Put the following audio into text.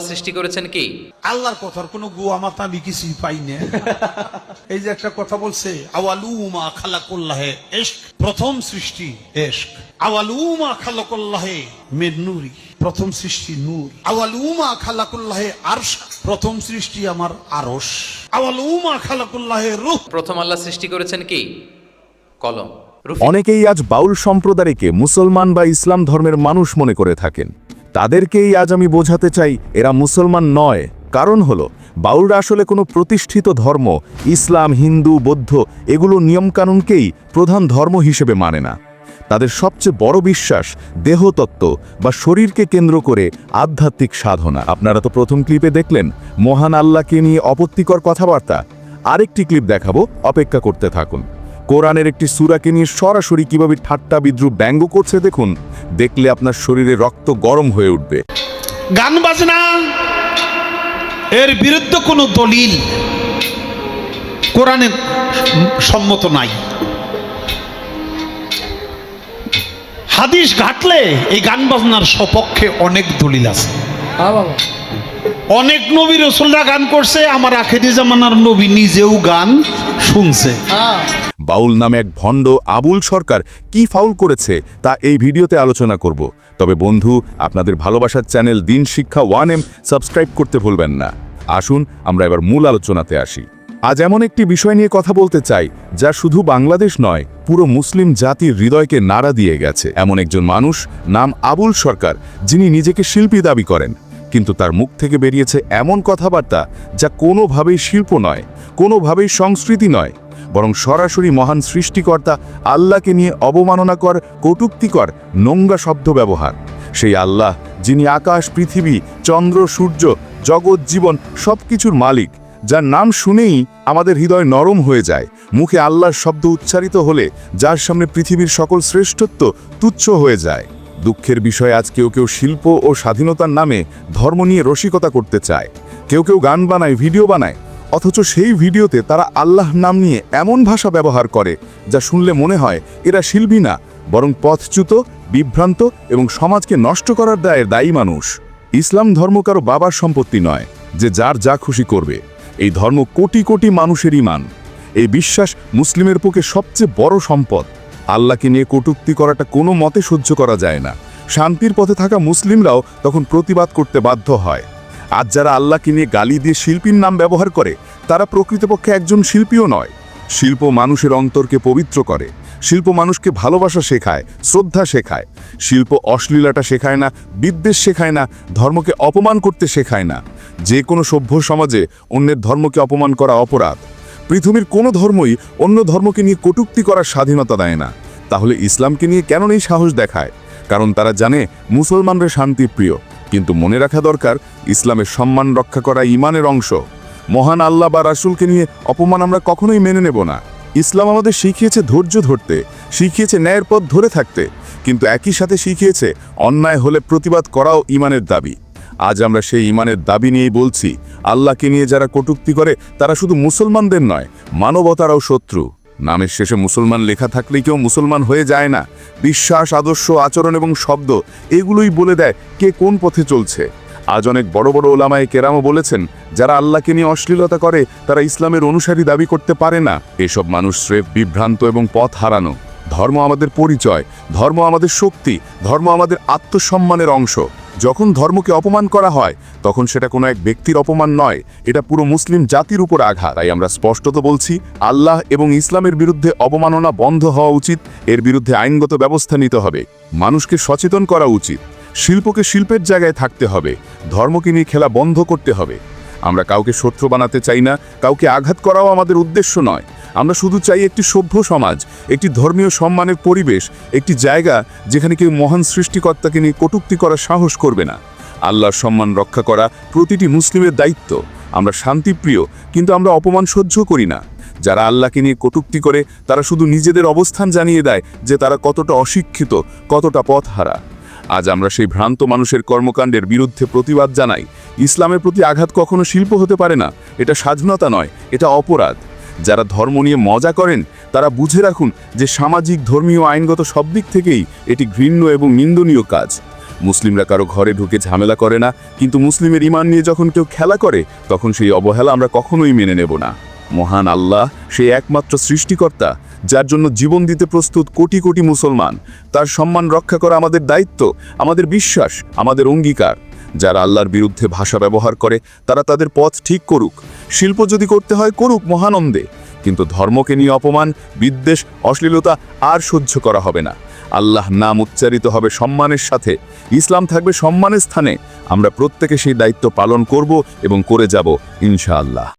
সৃষ্টি করেছেন কি? আল্লাহর কথার কোনো গুয়া মাথা আমি কিছুই পাই না। এই যে একটা কথা বলছে আওয়ালুমা খালাকুল্লাহে এশক। প্রথম সৃষ্টি এশক। আওয়ালুমা খালাকুল্লাহে মের নূরি। প্রথম সৃষ্টি নূর। আওয়ালুমা খালাকুল্লাহে আরশ। প্রথম সৃষ্টি আমার আরশ। আওয়ালুমা খালাকুল্লাহে রূহ। প্রথম আল্লাহ সৃষ্টি করেছেন কি? কলম। অনেকেই আজ বাউল সম্প্রদায়কে মুসলমান বা ইসলাম ধর্মের মানুষ মনে করে থাকেন। তাদেরকেই আজ আমি বোঝাতে চাই, এরা মুসলমান নয়। কারণ হলো, বাউলরা আসলে কোনো প্রতিষ্ঠিত ধর্ম, ইসলাম, হিন্দু, বৌদ্ধ, এগুলো নিয়মকানুনকেই প্রধান ধর্ম হিসেবে মানে না। তাদের সবচেয়ে বড় বিশ্বাস দেহতত্ত্ব বা শরীরকে কেন্দ্র করে আধ্যাত্মিক সাধনা। আপনারা তো প্রথম ক্লিপে দেখলেন, মহান আল্লাহকে নিয়ে অপত্তিকর কথাবার্তা। আরেকটি ক্লিপ দেখাবো, অপেক্ষা করতে থাকুন। কোরআনের একটি সুরাকে নিয়ে সরাসরি কীভাবে ঠাট্টা বিদ্রুপ ব্যঙ্গ করছে দেখুন। দেখলে আপনার শরীরে রক্ত গরম হয়ে উঠবে। গান বাজনা, এর বিরুদ্ধে কোনো দলিল কোরআনে সম্মত নাই। হাদিস ঘাটলে এই গান বাজনার সপক্ষে অনেক দলিল আছে। অনেক নবী রসুলরা গান করছে, আমার আখেরি জামানার নবী নিজেও গান শুনছে। বাউল নামে এক ভণ্ড আবুল সরকার কি ফাউল করেছে তা এই ভিডিওতে আলোচনা করব। তবে বন্ধু, আপনাদের ভালোবাসার চ্যানেল দিন শিক্ষা ওয়ান এম সাবস্ক্রাইব করতে ভুলবেন না। আসুন, আমরা এবার মূল আলোচনাতে আসি। আজ এমন একটি বিষয় নিয়ে কথা বলতে চাই, যা শুধু বাংলাদেশ নয়, পুরো মুসলিম জাতির হৃদয়কে নাড়া দিয়ে গেছে। এমন একজন মানুষ, নাম আবুল সরকার, যিনি নিজেকে শিল্পী দাবি করেন। কিন্তু তার মুখ থেকে বেরিয়েছে এমন কথাবার্তা, যা কোনোভাবেই শিল্প নয়, কোনোভাবেই সংস্কৃতি নয় বরং সরাসরি মহান সৃষ্টিকর্তা আল্লাহকে নিয়ে অবমাননাকর, কটুক্তিকর, নোংরা শব্দ ব্যবহার। সেই আল্লাহ, যিনি আকাশ, পৃথিবী, চন্দ্র, সূর্য, জগৎ, জীবন সব কিছুর মালিক, যার নাম শুনেই আমাদের হৃদয় নরম হয়ে যায়। মুখে আল্লাহর শব্দ উচ্চারিত হলে যার সামনে পৃথিবীর সকল শ্রেষ্ঠত্ব তুচ্ছ হয়ে যায়। দুঃখের বিষয় আজ কেউ কেউ শিল্প ও স্বাধীনতার নামে ধর্ম নিয়ে রসিকতা করতে চায়। কেউ কেউ গান বানায়, ভিডিও বানায় অথচ সেই ভিডিওতে তারা আল্লাহ নাম নিয়ে এমন ভাষা ব্যবহার করে, যা শুনলে মনে হয় এরা শিল্পী না, বরং পথচ্যুত, বিভ্রান্ত এবং সমাজকে নষ্ট করার দায়ের দায়ী মানুষ। ইসলাম ধর্ম কারও বাবার সম্পত্তি নয়, যে যার যা খুশি করবে। এই ধর্ম কোটি কোটি মানুষের ইমান। এই বিশ্বাস মুসলিমের পক্ষে সবচেয়ে বড় সম্পদ। আল্লাহকে নিয়ে কটূক্তি করাটা কোনো মতে সহ্য করা যায় না। শান্তির পথে থাকা মুসলিমরাও তখন প্রতিবাদ করতে বাধ্য হয়। আজ যারা আল্লাহকে নিয়ে গালি দিয়ে শিল্পীর নাম ব্যবহার করে, তারা প্রকৃতপক্ষে একজন শিল্পীও নয়। শিল্প মানুষের অন্তরকে পবিত্র করে, শিল্প মানুষকে ভালোবাসা শেখায়, শ্রদ্ধা শেখায়। শিল্প অশ্লীলতা শেখায় না, বিদ্বেষ শেখায় না, ধর্মকে অপমান করতে শেখায় না। যে কোনো সভ্য সমাজে অন্যের ধর্মকে অপমান করা অপরাধ। পৃথিবীর কোনো ধর্মই অন্য ধর্মকে নিয়ে কটূক্তি করার স্বাধীনতা দেয় না। তাহলে ইসলামকে নিয়ে কেন নেই সাহস দেখায়? কারণ তারা জানে মুসলমানরা শান্তিপ্রিয় কিন্তু মনে রাখা দরকার, ইসলামের সম্মান রক্ষা করা ইমানের অংশ। মহান আল্লাহ বা রাসূলকে নিয়ে অপমান আমরা কখনোই মেনে নেব না। ইসলাম আমাদের শিখিয়েছে ধৈর্য ধরতে, শিখিয়েছে ন্যায়ের পথ ধরে থাকতে, কিন্তু একই সাথে শিখিয়েছে অন্যায় হলে প্রতিবাদ করাও ইমানের দাবি। আজ আমরা সেই ইমানের দাবি নিয়েই বলছি, আল্লাহকে নিয়ে যারা কটূক্তি করে, তারা শুধু মুসলমানদের নয়, মানবতারাও শত্রু। নামের শেষে মুসলমান লেখা থাকলেই কেউ মুসলমান হয়ে যায় না। বিশ্বাস, আদর্শ, আচরণ এবং শব্দ, এগুলোই বলে দেয় কে কোন পথে চলছে। আজ অনেক বড় বড় ওলামায় কেরামও বলেছেন, যারা আল্লাহকে নিয়ে অশ্লীলতা করে, তারা ইসলামের অনুসারী দাবি করতে পারে না। এসব মানুষ স্রেফ বিভ্রান্ত এবং পথ হারানো। ধর্ম আমাদের পরিচয়, ধর্ম আমাদের শক্তি, ধর্ম আমাদের আত্মসম্মানের অংশ। যখন ধর্মকে অপমান করা হয়, তখন সেটা কোনো এক ব্যক্তির অপমান নয়। এটা পুরো মুসলিম জাতির উপর আঘাত। তাই আমরা স্পষ্টত বলছি, আল্লাহ এবং ইসলামের বিরুদ্ধে অবমাননা বন্ধ হওয়া উচিত। এর বিরুদ্ধে আইনগত ব্যবস্থা নিতে হবে। মানুষকে সচেতন করা উচিত। শিল্পকে শিল্পের জায়গায় থাকতে হবে। ধর্মকে নিয়ে খেলা বন্ধ করতে হবে। আমরা কাউকে শত্রু বানাতে চাই না। কাউকে আঘাত করাও আমাদের উদ্দেশ্য নয়। আমরা শুধু চাই একটি সভ্য সমাজ, একটি ধর্মীয় সম্মানের পরিবেশ, একটি জায়গা যেখানে কেউ মহান সৃষ্টিকর্তাকে নিয়ে কটুক্তি করার সাহস করবে না। আল্লাহর সম্মান রক্ষা করা প্রতিটি মুসলিমের দায়িত্ব। আমরা শান্তিপ্রিয়, কিন্তু আমরা অপমান সহ্য করি না। যারা আল্লাহকে নিয়ে কটূক্তি করে, তারা শুধু নিজেদের অবস্থান জানিয়ে দেয় যে তারা কতটা অশিক্ষিত, কতটা পথ হারা আজ আমরা সেই ভ্রান্ত মানুষের কর্মকাণ্ডের বিরুদ্ধে প্রতিবাদ জানাই। ইসলামের প্রতি আঘাত কখনো শিল্প হতে পারে না। এটা স্বাধীনতা নয়, এটা অপরাধ। যারা ধর্ম নিয়ে মজা করেন, তারা বুঝে রাখুন যে সামাজিক, ধর্মীয়, আইনগত সব দিক থেকেই এটি ঘৃণ্য এবং নিন্দনীয় কাজ। মুসলিমরা কারও ঘরে ঢুকে ঝামেলা করে না, কিন্তু মুসলিমের ইমান নিয়ে যখন কেউ খেলা করে, তখন সেই অবহেলা আমরা কখনোই মেনে নেব না। মহান আল্লাহ সেই একমাত্র সৃষ্টিকর্তা, যার জন্য জীবন দিতে প্রস্তুত কোটি কোটি মুসলমান। তার সম্মান রক্ষা করা আমাদের দায়িত্ব, আমাদের বিশ্বাস, আমাদের অঙ্গীকার। যারা আল্লাহর বিরুদ্ধে ভাষা ব্যবহার করে, তারা তাদের পথ ঠিক করুক, শিল্প যদি করতে হয় করুক মহানন্দে, কিন্তু ধর্মকে নিয়ে অপমান, বিদ্বেষ, অশ্লীলতা আর সহ্য করা হবে না। আল্লাহ নাম উচ্চারিত হবে সম্মানের সাথে, ইসলাম থাকবে সম্মানের স্থানে। আমরা প্রত্যেকে সেই দায়িত্ব পালন করব এবং করে যাব ইনশাআল্লাহ।